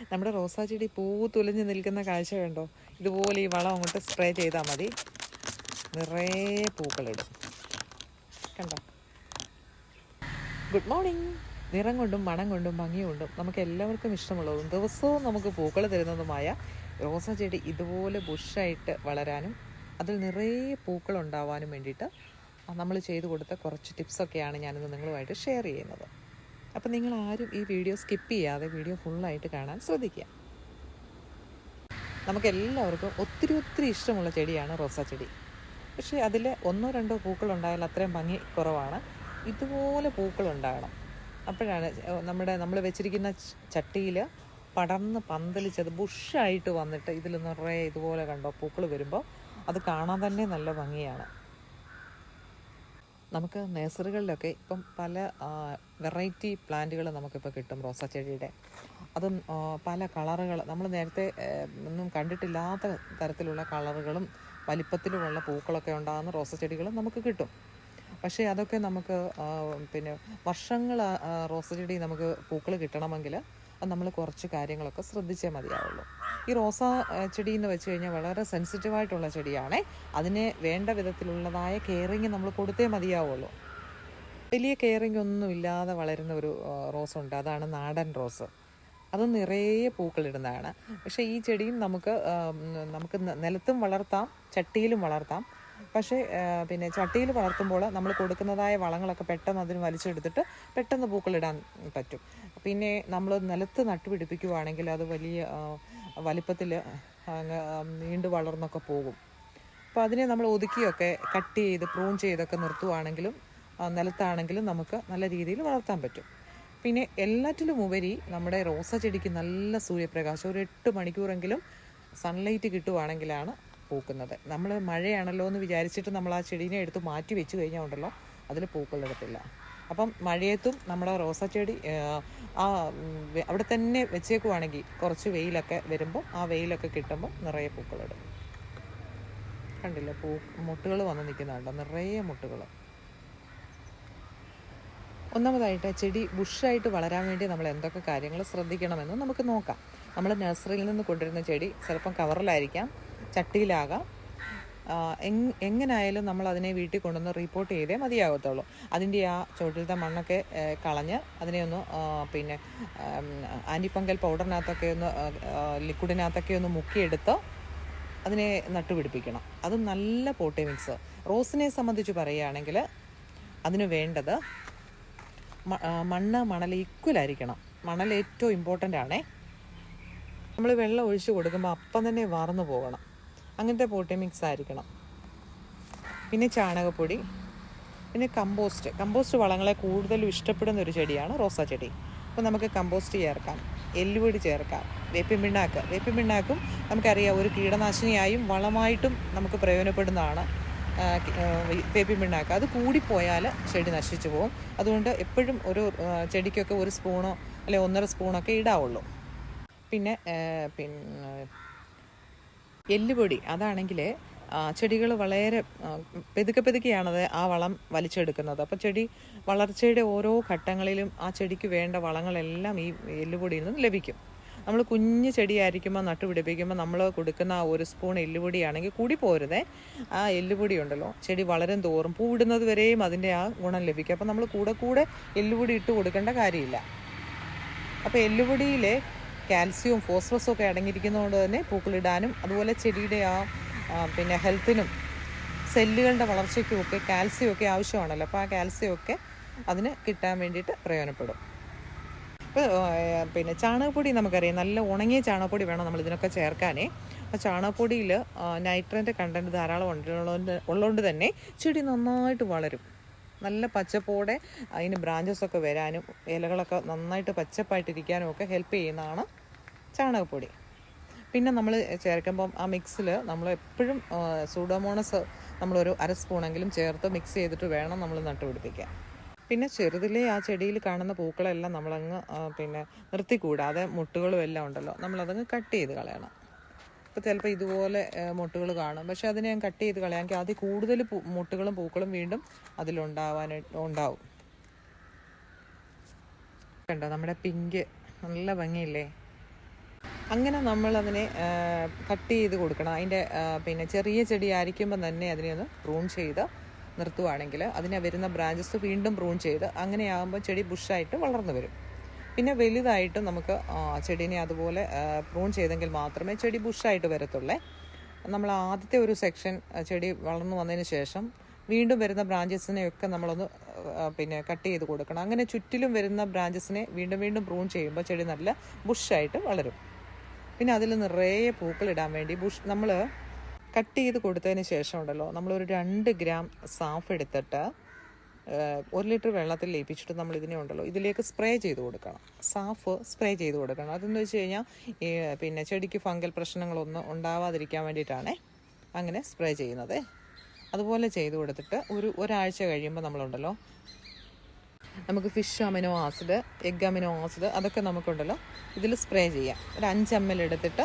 നമ്മുടെ റോസാ ചെടി പൂ തുലഞ്ഞ് നിൽക്കുന്ന കാഴ്ച കണ്ടോ? ഇതുപോലെ ഈ വളം അങ്ങോട്ട് സ്പ്രേ ചെയ്താൽ മതി. നിറയെ പൂക്കളിടും. കണ്ടോ? ഗുഡ് മോർണിംഗ് നിറം കൊണ്ടും മണം കൊണ്ടും ഭംഗി കൊണ്ടും നമുക്ക് എല്ലാവർക്കും ഇഷ്ടമുള്ളതും ദിവസവും നമുക്ക് പൂക്കൾ തരുന്നതുമായ റോസാ ചെടി ഇതുപോലെ ബുഷായിട്ട് വളരാനും അതിൽ നിറയെ പൂക്കൾ ഉണ്ടാവാനും വേണ്ടിയിട്ട് നമ്മൾ ചെയ്തു കൊടുത്ത കുറച്ച് ടിപ്സൊക്കെയാണ് ഞാനിന്ന് നിങ്ങളുമായിട്ട് ഷെയർ ചെയ്യുന്നത്. അപ്പം നിങ്ങൾ ആരും ഈ വീഡിയോ സ്കിപ്പ് ചെയ്യാതെ വീഡിയോ ഫുള്ളായിട്ട് കാണാൻ ശ്രദ്ധിക്കുക. നമുക്കെല്ലാവർക്കും ഒത്തിരി ഒത്തിരി ഇഷ്ടമുള്ള ചെടിയാണ് റോസാ ചെടി. പക്ഷേ അതിൽ ഒന്നോ രണ്ടോ പൂക്കൾ ഉണ്ടായാൽ അത്രയും ഭംഗി കുറവാണ്. ഇതുപോലെ പൂക്കൾ ഉണ്ടാകണം. അപ്പോഴാണ് നമ്മുടെ നമ്മൾ വെച്ചിരിക്കുന്ന ചട്ടിയിൽ പടർന്ന് പന്തലിച്ചത് ബുഷായിട്ട് വന്നിട്ട് ഇതിൽ നിറയെ ഇതുപോലെ കണ്ടോ പൂക്കൾ വരുമ്പോൾ അത് കാണാൻ തന്നെ നല്ല ഭംഗിയാണ്. നമുക്ക് നേഴ്സറികളിലൊക്കെ ഇപ്പം പല വെറൈറ്റി പ്ലാന്റുകൾ നമുക്കിപ്പോൾ കിട്ടും റോസാ ചെടിയുടെ. അതും പല കളറുകൾ നമ്മൾ നേരത്തെ ഒന്നും കണ്ടിട്ടില്ലാത്ത തരത്തിലുള്ള കളറുകളും വലിപ്പത്തിലുമുള്ള പൂക്കളൊക്കെ ഉണ്ടാകുന്ന റോസാ ചെടികളും നമുക്ക് കിട്ടും. പക്ഷേ അതൊക്കെ നമുക്ക് പിന്നെ വർഷങ്ങൾ റോസാ ചെടി നമുക്ക് പൂക്കൾ കിട്ടണമെങ്കിൽ അത് നമ്മൾ കുറച്ച് കാര്യങ്ങളൊക്കെ ശ്രദ്ധിച്ചേ മതിയാവുള്ളൂ. ഈ റോസാ ചെടി എന്ന് വെച്ച് കഴിഞ്ഞാൽ വളരെ സെൻസിറ്റീവായിട്ടുള്ള ചെടിയാണേ. അതിന് വേണ്ട വിധത്തിലുള്ളതായ കെയറിങ് നമ്മൾ കൊടുത്തേ മതിയാവുള്ളൂ. വലിയ കെയറിങ് ഒന്നും ഇല്ലാതെ വളരുന്ന ഒരു റോസ് ഉണ്ട് അതാണ് നാടൻ റോസ്. അത് നിറയെ പൂക്കളിടുന്നതാണ്. പക്ഷേ ഈ ചെടിയും നമുക്ക് നമുക്ക് നിലത്തും വളർത്താം ചട്ടിയിലും വളർത്താം. പക്ഷേ പിന്നെ ചട്ടിയിൽ വളർത്തുമ്പോൾ നമ്മൾ കൊടുക്കുന്നതായ വളങ്ങളൊക്കെ പെട്ടെന്ന് അതിന് വലിച്ചെടുത്തിട്ട് പെട്ടെന്ന് പൂക്കളിടാൻ പറ്റും. പിന്നെ നമ്മൾ നിലത്ത് നട്ടുപിടിപ്പിക്കുവാണെങ്കിൽ അത് വലിയ വലിപ്പത്തിൽ അങ്ങ് നീണ്ടു വളർന്നൊക്കെ പോകും. അപ്പോൾ അതിനെ നമ്മൾ ഒതുക്കിയൊക്കെ കട്ട് ചെയ്ത് പ്രൂൺ ചെയ്തൊക്കെ നിർത്തുവാണെങ്കിലും നിലത്താണെങ്കിലും നമുക്ക് നല്ല രീതിയിൽ വളർത്താൻ പറ്റും. പിന്നെ എല്ലാറ്റിലും ഉപരി നമ്മുടെ റോസ ചെടിക്ക് നല്ല സൂര്യപ്രകാശം. ഒരു എട്ട് മണിക്കൂറെങ്കിലും സൺലൈറ്റ് കിട്ടുവാണെങ്കിലാണ് പൂക്കുന്നത്. നമ്മൾ മഴയാണല്ലോ എന്ന് വിചാരിച്ചിട്ട് നമ്മൾ ആ ചെടീനെ എടുത്ത് മാറ്റി വെച്ച് കഴിഞ്ഞാൽ ഉണ്ടല്ലോ അതിൽ പൂക്കളെടുത്തില്ല അപ്പം മഴയത്തും നമ്മുടെ റോസാച്ചെടി ചെടി ആ, അവിടെ തന്നെ വെച്ചേക്കുവാണെങ്കിൽ കുറച്ച് വെയിലൊക്കെ വരുമ്പോൾ ആ വെയിലൊക്കെ കിട്ടുമ്പോൾ നിറയെ പൂക്കളിടും കണ്ടില്ല? പൂ മുട്ടുകൾ വന്ന് നിൽക്കുന്നുണ്ടോ നിറയെ മുട്ടുകൾ. ഒന്നാമതായിട്ട് ചെടി ബുഷായിട്ട് വളരാൻ വേണ്ടി നമ്മൾ എന്തൊക്കെ കാര്യങ്ങൾ ശ്രദ്ധിക്കണമെന്ന് നമുക്ക് നോക്കാം. നമ്മൾ നഴ്സറിയിൽ നിന്ന് കൊണ്ടുവരുന്ന ചെടി ചിലപ്പം കവറിലായിരിക്കാം ചട്ടിയിലാകാം എങ്ങനായാലും നമ്മൾ അതിനെ വീട്ടിൽ കൊണ്ടുവന്ന് റിപ്പോർട്ട് ചെയ്തേ മതിയാകത്തുള്ളൂ. അതിന്റെ ആ ചുവട്ടിലത്തെ മണ്ണൊക്കെ കളഞ്ഞ് അതിനെ ഒന്ന് പിന്നെ ആന്റിഫംഗൽ പൗഡറിനകത്തൊക്കെ ഒന്ന് ലിക്വിഡിനകത്തൊക്കെ ഒന്ന് മുക്കിയെടുത്ത് അതിനെ നട്ടുപിടിപ്പിക്കണം. അത് നല്ല പോട്ടി മിക്സ്. റോസിനെ സംബന്ധിച്ച് പറയുകയാണെങ്കിൽ അതിന് വേണ്ടത് മണ്ണ് മണൽ ഈക്വലായിരിക്കണം മണൽ ഏറ്റവും ഇമ്പോർട്ടന്റ് ആണേ. നമ്മൾ വെള്ളം ഒഴിച്ച് കൊടുക്കുമ്പോൾ അപ്പം തന്നെ വാർന്നു പോകണം. അങ്ങനത്തെ പോട്ടി മിക്സ് ആയിരിക്കണം. പിന്നെ ചാണകപ്പൊടി പിന്നെ കമ്പോസ്റ്റ് കമ്പോസ്റ്റ് വളങ്ങളെ കൂടുതലും ഇഷ്ടപ്പെടുന്ന ഒരു ചെടിയാണ് റോസാ ചെടി. അപ്പോൾ നമുക്ക് കമ്പോസ്റ്റ് ചേർക്കാം എല്ലുപൊടി ചേർക്കാം വേപ്പിൻ പിണ്ണാക്ക്. വേപ്പിൻ പിണ്ണാക്കും നമുക്കറിയാം ഒരു കീടനാശിനിയായും വളമായിട്ടും നമുക്ക് പ്രയോജനപ്പെടുന്നതാണ് വേപ്പിൻ പിണ്ണാക്ക്. അത് കൂടിപ്പോയാൽ ചെടി നശിച്ചു പോകും. അതുകൊണ്ട് എപ്പോഴും ഒരു ചെടിക്കൊക്കെ ഒരു സ്പൂണോ അല്ലെങ്കിൽ ഒന്നര സ്പൂണൊക്കെ ഇടാവുള്ളൂ. പിന്നെ പിന്നെ എല്ലുപൊടി അതാണെങ്കിൽ ചെടികൾ വളരെ പെതുക്കെ പെതുക്കെയാണത് ആ വളം വലിച്ചെടുക്കുന്നത്. അപ്പോൾ ചെടി വളർച്ചയുടെ ഓരോ ഘട്ടങ്ങളിലും ആ ചെടിക്ക് വേണ്ട വളങ്ങളെല്ലാം ഈ എല്ലുപൊടിയിൽ നിന്ന് ലഭിക്കും. നമ്മൾ കുഞ്ഞ് ചെടിയായിരിക്കുമ്പോൾ നട്ടുപിടിപ്പിക്കുമ്പോൾ നമ്മൾ കൊടുക്കുന്ന ആ ഒരു സ്പൂൺ എല്ലുപൊടിയാണെങ്കിൽ കൂടി പോരുതേ. ആ എല്ലുപൊടി ഉണ്ടല്ലോ ചെടി വളരും തോറും പൂവിടുന്നത് വരെയും അതിന്റെ ആ ഗുണം ലഭിക്കും. അപ്പോൾ നമ്മൾ കൂടെ കൂടെ എല്ലുപൊടി ഇട്ട് കൊടുക്കേണ്ട കാര്യമില്ല. അപ്പോൾ എല്ലുപൊടിയിൽ കാൽസ്യവും ഫോസ്ഫറസും ഒക്കെ അടങ്ങിയിരിക്കുന്നതുകൊണ്ട് തന്നെ പൂക്കളിടാനും അതുപോലെ ചെടിയുടെ ആ ആ, പിന്നെ ഹെൽത്തിനും സെല്ലുകളുടെ വളർച്ചയ്ക്കും ഒക്കെ കാൽസ്യം ഒക്കെ ആവശ്യമാണല്ലോ. അപ്പോൾ ആ കാൽസ്യം ഒക്കെ അതിന് കിട്ടാൻ വേണ്ടിയിട്ട് പ്രയോജനപ്പെടും. ഇപ്പോൾ പിന്നെ ചാണകപ്പൊടി നമുക്കറിയാം. നല്ല ഉണങ്ങിയ ചാണകപ്പൊടി വേണം നമ്മൾ ഇതിനൊക്കെ ചേർക്കാനേ. അപ്പോൾ ചാണകപ്പൊടിയിൽ നൈട്രന്റെ കണ്ടന്റ് ധാരാളം ഉള്ളതുകൊണ്ട് ഉള്ളതുകൊണ്ട് തന്നെ ചെടി നന്നായിട്ട് വളരും. നല്ല പച്ചപ്പോടെ അതിന് ബ്രാഞ്ചസ് ഒക്കെ വരാനും ഇലകളൊക്കെ നന്നായിട്ട് പച്ചപ്പായിട്ടിരിക്കാനും ഒക്കെ ഹെൽപ്പ് ചെയ്യുന്നതാണ് ചാണകപ്പൊടി. പിന്നെ നമ്മൾ ചേർക്കുമ്പം ആ മിക്സിൽ നമ്മൾ എപ്പോഴും സൂഡോമോണസ് നമ്മളൊരു അര സ്പൂണെങ്കിലും ചേർത്ത് മിക്സ് ചെയ്തിട്ട് വേണം നമ്മൾ നട്ടുപിടിപ്പിക്കാൻ പിന്നെ ചെറുതിലെ ആ ചെടിയിൽ കാണുന്ന പൂക്കളെല്ലാം നമ്മളങ്ങ് പിന്നെ നിർത്തിക്കൂടാതെ മുട്ടുകളും എല്ലാം ഉണ്ടല്ലോ നമ്മളതങ്ങ് കട്ട് ചെയ്ത് കളയണം. ഇപ്പോൾ ചിലപ്പോൾ ഇതുപോലെ മുട്ടുകൾ കാണും. പക്ഷേ അതിനെ ഞാൻ കട്ട് ചെയ്ത് കളയാമെങ്കിൽ അതിൽ കൂടുതൽ മുട്ടുകളും പൂക്കളും വീണ്ടും അതിലുണ്ടാവാനായിട്ട് ഉണ്ടാവും. കണ്ടോ? നമ്മുടെ പിങ്ക് നല്ല ഭംഗിയില്ലേ? അങ്ങനെ നമ്മൾ അതിനെ കട്ട് ചെയ്ത് കൊടുക്കണം. അതിന്റെ പിന്നെ ചെറിയ ചെടി ആയിരിക്കുമ്പോൾ തന്നെ അതിനെ ഒന്ന് പ്രൂൺ ചെയ്ത് നിർത്തുവാണെങ്കിൽ അതിനെ വരുന്ന ബ്രാഞ്ചസ് വീണ്ടും പ്രൂൺ ചെയ്ത് അങ്ങനെയാകുമ്പോൾ ചെടി ബുഷായിട്ട് വളർന്നു വരും. പിന്നെ വലുതായിട്ട് നമുക്ക് ചെടീനെ അതുപോലെ പ്രൂൺ ചെയ്തെങ്കിൽ മാത്രമേ ചെടി ബുഷായിട്ട് വരത്തുള്ളേ. നമ്മൾ ആദ്യത്തെ ഒരു സെക്ഷൻ ചെടി വളർന്നു വന്നതിന് ശേഷം വീണ്ടും വരുന്ന ബ്രാഞ്ചസിനെയൊക്കെ നമ്മളൊന്ന് പിന്നെ കട്ട് ചെയ്ത് കൊടുക്കണം. അങ്ങനെ ചുറ്റിലും വരുന്ന ബ്രാഞ്ചസിനെ വീണ്ടും വീണ്ടും പ്രൂൺ ചെയ്യുമ്പോൾ ചെടി നല്ല ബുഷായിട്ട് വളരും. പിന്നെ അതിൽ നിറയെ പൂക്കളിടാൻ വേണ്ടി ബുഷ് നമ്മൾ കട്ട് ചെയ്ത് കൊടുത്തതിന് ശേഷം ഉണ്ടല്ലോ നമ്മളൊരു രണ്ട് ഗ്രാം സാഫ് എടുത്തിട്ട് ഒരു ലിറ്റർ വെള്ളത്തിൽ ലയിപ്പിച്ചിട്ട് നമ്മൾ ഇതിനെ ഉണ്ടല്ലോ ഇതിലേക്ക് സ്പ്രേ ചെയ്ത് കൊടുക്കണം. സാഫ് സ്പ്രേ ചെയ്ത് കൊടുക്കണം. അതെന്ന് വെച്ച് കഴിഞ്ഞാൽ ഈ പിന്നെ ചെടിക്ക് ഫംഗൽ പ്രശ്നങ്ങളൊന്നും ഉണ്ടാവാതിരിക്കാൻ വേണ്ടിയിട്ടാണ് അങ്ങനെ സ്പ്രേ ചെയ്യുന്നത്. അതുപോലെ ചെയ്ത് കൊടുത്തിട്ട് ഒരു ഒരാഴ്ച കഴിയുമ്പോൾ നമ്മളുണ്ടല്ലോ നമുക്ക് fish amino acid egg amino acid അതൊക്കെ നമുക്കുണ്ടല്ലോ. ഇതിൽ സ്പ്രേ ചെയ്യാം. ഒരു അഞ്ച് എം എൽ എടുത്തിട്ട്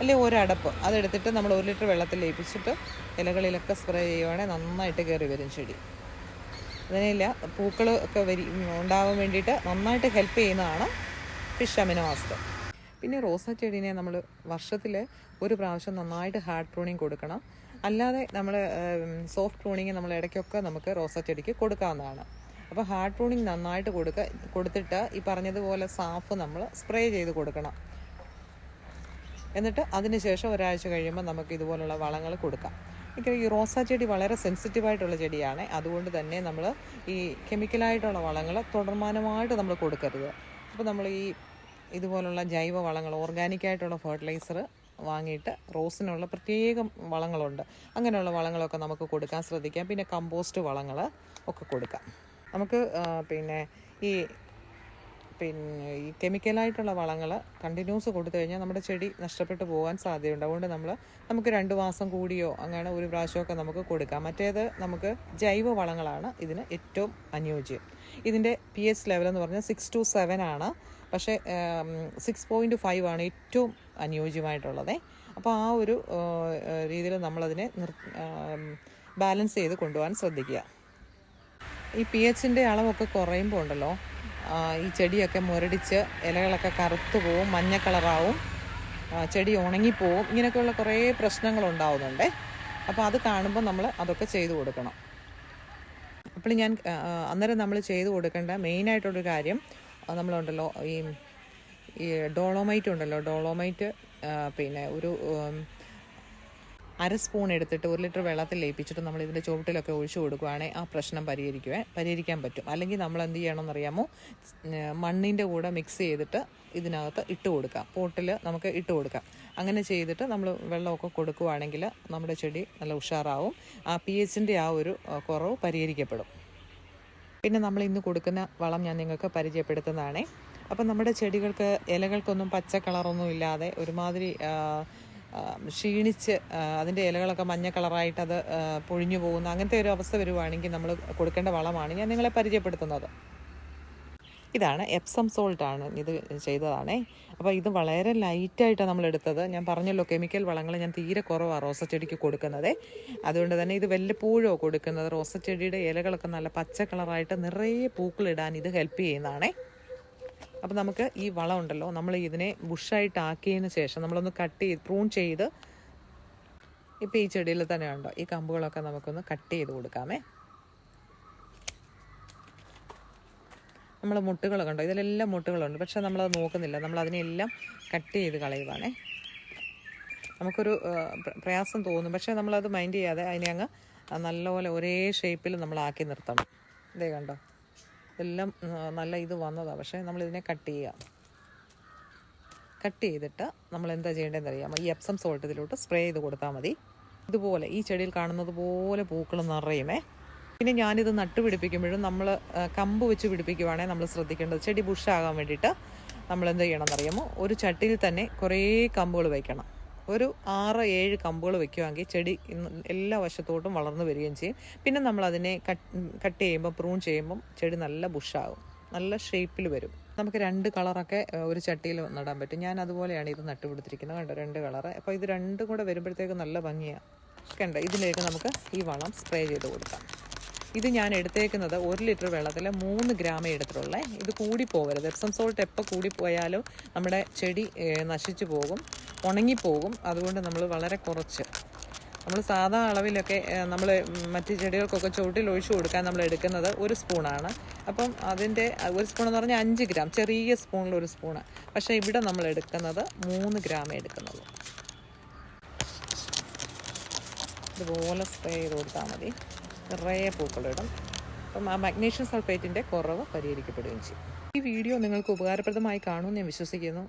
അല്ലെങ്കിൽ ഒരടപ്പ് അതെടുത്തിട്ട് നമ്മൾ ഒരു ലിറ്റർ വെള്ളത്തിൽ ലയിപ്പിച്ചിട്ട് ഇലകളിലൊക്കെ സ്പ്രേ ചെയ്യുവാണെങ്കിൽ നന്നായിട്ട് കയറി വരും ചെടി. അതിനില്ല പൂക്കൾ ഒക്കെ വരി ഉണ്ടാവാൻ വേണ്ടിയിട്ട് നന്നായിട്ട് ഹെൽപ്പ് ചെയ്യുന്നതാണ് ഫിഷ് അമിനോ ആസിഡ് പിന്നെ റോസാ ചെടീനെ നമ്മൾ വർഷത്തിൽ ഒരു പ്രാവശ്യം നന്നായിട്ട് ഹാർഡ് പ്രൂണിങ് കൊടുക്കണം. അല്ലാതെ നമ്മൾ സോഫ്റ്റ് പ്രൂണിങ് നമ്മൾ ഇടയ്ക്കൊക്കെ നമുക്ക് റോസാ ചെടിക്ക് കൊടുക്കാവുന്നതാണ്. അപ്പോൾ ഹാർഡ് പ്രൂണിങ് നന്നായിട്ട് കൊടുക്ക കൊടുത്തിട്ട് ഈ പറഞ്ഞതുപോലെ സാഫ് നമ്മൾ സ്പ്രേ ചെയ്ത് കൊടുക്കണം. എന്നിട്ട് അതിനുശേഷം ഒരാഴ്ച കഴിയുമ്പോൾ നമുക്ക് ഇതുപോലുള്ള വളങ്ങൾ കൊടുക്കാം. എനിക്ക് ഈ റോസാ ചെടി വളരെ സെൻസിറ്റീവായിട്ടുള്ള ചെടിയാണ്. അതുകൊണ്ട് തന്നെ നമ്മൾ ഈ കെമിക്കലായിട്ടുള്ള വളങ്ങൾ തുടർമാനമായിട്ട് നമ്മൾ കൊടുക്കരുത്. അപ്പോൾ നമ്മൾ ഈ ഇതുപോലുള്ള ജൈവ വളങ്ങൾ ഓർഗാനിക്കായിട്ടുള്ള ഫെർട്ടിലൈസർ വാങ്ങിയിട്ട് റോസിനുള്ള പ്രത്യേകം വളങ്ങളുണ്ട്. അങ്ങനെയുള്ള വളങ്ങളൊക്കെ നമുക്ക് കൊടുക്കാൻ ശ്രദ്ധിക്കാം. പിന്നെ കമ്പോസ്റ്റ് വളങ്ങൾ ഒക്കെ കൊടുക്കാം. നമുക്ക് പിന്നെ ഈ പിന്നെ ഈ കെമിക്കലായിട്ടുള്ള വളങ്ങൾ കണ്ടിന്യൂസ് കൊടുത്തു കഴിഞ്ഞാൽ നമ്മുടെ ചെടി നഷ്ടപ്പെട്ടു പോകാൻ സാധ്യതയുണ്ട്. അതുകൊണ്ട് നമ്മൾ നമുക്ക് രണ്ട് മാസം കൂടിയോ അങ്ങനെ ഒരു പ്രാവശ്യമൊക്കെ നമുക്ക് കൊടുക്കാം. മറ്റേത് നമുക്ക് ജൈവ വളങ്ങളാണ് ഇതിന് ഏറ്റവും അനുയോജ്യം. ഇതിന്റെ പി എച്ച് ലെവൽ എന്ന് പറഞ്ഞാൽ സിക്സ് ടു സെവൻ ആണ്. പക്ഷേ സിക്സ് പോയിന്റ് ഫൈവ് ആണ് ഏറ്റവും അനുയോജ്യമായിട്ടുള്ളത്. അപ്പോൾ ആ ഒരു രീതിയിൽ നമ്മളതിനെ നിർ ബാലൻസ് ചെയ്ത് കൊണ്ടുപോകാൻ ശ്രദ്ധിക്കുക. ഈ പി എച്ചിന്റെ അളവൊക്കെ കുറയുമ്പോൾ ഉണ്ടല്ലോ ഈ ചെടിയൊക്കെ മുരടിച്ച് ഇലകളൊക്കെ കറുത്തു പോവും മഞ്ഞ കളറാവും ചെടി ഉണങ്ങിപ്പോവും ഇങ്ങനെയൊക്കെയുള്ള കുറേ പ്രശ്നങ്ങൾ ഉണ്ടാവുന്നുണ്ട്. അപ്പോൾ അത് കാണുമ്പോൾ നമ്മൾ അതൊക്കെ ചെയ്തു കൊടുക്കണം. അപ്പോൾ ഞാൻ അന്നേരം നമ്മൾ ചെയ്തു കൊടുക്കേണ്ട മെയിനായിട്ടുള്ളൊരു കാര്യം നമ്മളുണ്ടല്ലോ ഈ ഈ ഡോളോമൈറ്റ് ഉണ്ടല്ലോ ഡോളോമൈറ്റ് പിന്നെ ഒരു അര സ്പൂൺ എടുത്തിട്ട് ഒരു ലിറ്റർ വെള്ളത്തിൽ ലയിപ്പിച്ചിട്ട് നമ്മൾ ഇതിന്റെ ചുവട്ടിലൊക്കെ ഒഴിച്ചു കൊടുക്കുകയാണെങ്കിൽ ആ പ്രശ്നം പരിഹരിക്കുവേ പരിഹരിക്കാൻ പറ്റും. അല്ലെങ്കിൽ നമ്മൾ എന്ത് ചെയ്യണമെന്നറിയാമോ? മണ്ണിന്റെ കൂടെ മിക്സ് ചെയ്തിട്ട് ഇതിനകത്ത് ഇട്ട് കൊടുക്കാം. പോട്ടിൽ നമുക്ക് ഇട്ട് കൊടുക്കാം. അങ്ങനെ ചെയ്തിട്ട് നമ്മൾ വെള്ളമൊക്കെ കൊടുക്കുകയാണെങ്കിൽ നമ്മുടെ ചെടി നല്ല ഉഷാറാവും. ആ പി എച്ചിന്റെ ആ ഒരു കുറവ് പരിഹരിക്കപ്പെടും. പിന്നെ നമ്മൾ ഇന്ന് കൊടുക്കുന്ന വളം ഞാൻ നിങ്ങൾക്ക് പരിചയപ്പെടുത്തുന്നതാണേ. അപ്പം നമ്മുടെ ചെടികൾക്ക് ഇലകൾക്കൊന്നും പച്ച കളറൊന്നും ഇല്ലാതെ ഒരുമാതിരി ക്ഷീണിച്ച് അതിന്റെ ഇലകളൊക്കെ മഞ്ഞ കളറായിട്ട് അത് പൊഴിഞ്ഞു പോകുന്ന. അങ്ങനത്തെ ഒരു അവസ്ഥ വരുവാണെങ്കിൽ നമ്മൾ കൊടുക്കേണ്ട വളമാണ്. ഞാൻ നിങ്ങളെ പരിചയപ്പെടുത്തുന്നത്. ഇതാണ് എപ്സം സോൾട്ടാണ് ഇത് ചെയ്തതാണേ. അപ്പോൾ ഇത് വളരെ ലൈറ്റായിട്ടാണ് നമ്മൾ എടുത്തത്. ഞാൻ പറഞ്ഞല്ലോ കെമിക്കൽ വളങ്ങൾ ഞാൻ തീരെ കുറവാണ് റോസച്ചെടിക്ക് കൊടുക്കുന്നത്. അതുകൊണ്ട് തന്നെ ഇത് വല്ലപ്പോഴോ കൊടുക്കുന്നത്? റോസച്ചെടിയുടെ ഇലകളൊക്കെ നല്ല പച്ച കളറായിട്ട് നിറയെ പൂക്കളിടാൻ ഇത് ഹെൽപ്പ് ചെയ്യുന്നതാണേ. അപ്പോൾ നമുക്ക് ഈ വളം ഉണ്ടല്ലോ നമ്മൾ ഇതിനെ ബുഷായിട്ട് ആക്കിയതിന് ശേഷം നമ്മളൊന്ന് കട്ട് ചെയ്ത് പ്രൂൺ ചെയ്ത് ഇപ്പോൾ ഈ ചെടിയിൽ തന്നെ ഉണ്ടോ ഈ കമ്പുകളൊക്കെ നമുക്കൊന്ന് കട്ട് ചെയ്ത് കൊടുക്കാമേ. നമ്മൾ മുട്ടുകളൊക്കെ ഉണ്ടോ ഇതിലെല്ലാം മുട്ടുകളുണ്ട് പക്ഷെ നമ്മളത് നോക്കുന്നില്ല നമ്മൾ അതിനെല്ലാം കട്ട് ചെയ്ത് കളയുവാണേ. നമുക്കൊരു പ്രയാസം തോന്നും പക്ഷേ നമ്മളത് മൈൻഡ് ചെയ്യാതെ അതിനെ അങ്ങ് നല്ലപോലെ ഒരേ ഷേപ്പിൽ നമ്മളാക്കി നിർത്തണം. ഇതേ കണ്ടോ? ആ, നല്ല ഇത് വന്നതാണ് പക്ഷേ നമ്മളിതിനെ കട്ട് ചെയ്യുക കട്ട് ചെയ്തിട്ട് നമ്മൾ എന്താ ചെയ്യേണ്ടതെന്ന് അറിയാമോ ഈ എപ്സം സോൾട്ട് ഇതിലോട്ട് സ്പ്രേ ചെയ്ത് കൊടുത്താൽ മതി. ഇതുപോലെ ഈ ചെടിയിൽ കാണുന്നത് പോലെ പൂക്കൾ നിറയുമേ. പിന്നെ ഞാനിത് നട്ടുപിടിപ്പിക്കുമ്പോഴും നമ്മൾ കമ്പ് വെച്ച് പിടിപ്പിക്കുവാണെങ്കിൽ നമ്മൾ ശ്രദ്ധിക്കേണ്ടത്. ചെടി ബുഷാകാൻ വേണ്ടിയിട്ട് നമ്മൾ എന്ത് ചെയ്യണം എന്നറിയാമോ ഒരു ചട്ടിയിൽ തന്നെ കുറേ കമ്പുകൾ വയ്ക്കണം ഒരു ആറ് ഏഴ് കമ്പുകൾ വെക്കുവാണെങ്കിൽ ചെടി എല്ലാ വശത്തോട്ടും വളർന്നു വരികയും ചെയ്യും. പിന്നെ നമ്മൾ അതിനെ കട്ട് ചെയ്യുമ്പോൾ പ്രൂൺ ചെയ്യുമ്പം ചെടി നല്ല ബുഷാകും. നല്ല ഷേപ്പിൽ വരും. നമുക്ക് രണ്ട് കളറൊക്കെ ഒരു ചട്ടിയിൽ നടാൻ പറ്റും. ഞാൻ അതുപോലെയാണ് ഇത് നട്ടുപിടിച്ചിരിക്കുന്നത് കണ്ടോ? രണ്ട് കളറ്. അപ്പോൾ ഇത് രണ്ടും കൂടെ വരുമ്പോഴത്തേക്ക് നല്ല ഭംഗിയാണ് കണ്ടോ? ഇതിലേക്ക് നമുക്ക് ഈ വളം സ്പ്രേ ചെയ്ത് കൊടുക്കാം. ഇത് ഞാൻ എടുത്തേക്കുന്നത് ഒരു ലിറ്റർ വെള്ളത്തിൽ മൂന്ന് ഗ്രാമേ എടുത്തിട്ടുള്ളേ. ഇത് കൂടി പോകരുത് എപ്സം സോൾട്ട് എപ്പോൾ കൂടി പോയാലും നമ്മുടെ ചെടി നശിച്ചു പോകും. ഉണങ്ങിപ്പോകും. അതുകൊണ്ട് നമ്മൾ വളരെ കുറച്ച്. നമ്മൾ സാധാ അളവിലൊക്കെ നമ്മൾ മറ്റ് ചെടികൾക്കൊക്കെ ചുവട്ടിൽ ഒഴിച്ചു കൊടുക്കാൻ നമ്മൾ എടുക്കുന്നത് ഒരു സ്പൂണാണ്. അപ്പം അതിന്റെ ഒരു സ്പൂൺ എന്ന് പറഞ്ഞാൽ അഞ്ച് ഗ്രാം ചെറിയ സ്പൂണിൽ ഒരു സ്പൂണ്. പക്ഷേ ഇവിടെ നമ്മൾ എടുക്കുന്നത് മൂന്ന് ഗ്രാമേ എടുക്കുന്നുള്ളൂ. ഇതുപോലെ സ്പ്രേ ചെയ്ത് കൊടുത്താൽ മതി. നിറയെ പൂക്കളിടും അപ്പം ആ മഗ്നീഷ്യം സൾഫേറ്റിന്റെ കുറവ് പരിഹരിക്കപ്പെടുകയും ചെയ്യും. ഈ വീഡിയോ നിങ്ങൾക്ക് ഉപകാരപ്രദമായി കാണുമെന്ന് ഞാൻ വിശ്വസിക്കുന്നു.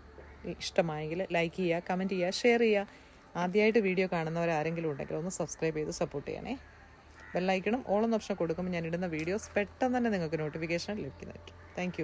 ഇഷ്ടമായെങ്കിൽ ലൈക്ക് ചെയ്യുക കമന്റ് ചെയ്യുക ഷെയർ ചെയ്യുക. ആദ്യമായിട്ട് വീഡിയോ കാണുന്നവരാരെങ്കിലും ഉണ്ടെങ്കിൽ ഒന്ന് സബ്സ്ക്രൈബ് ചെയ്ത് സപ്പോർട്ട് ചെയ്യണേ. ബെല്ലൈക്കണം ഓളം ഓപ്ഷൻ കൊടുക്കുമ്പോൾ ഞാൻ ഇടുന്ന വീഡിയോസ് പെട്ടെന്ന് തന്നെ നിങ്ങൾക്ക് നോട്ടിഫിക്കേഷൻ ലഭിക്കുന്നതായിരിക്കും. താങ്ക്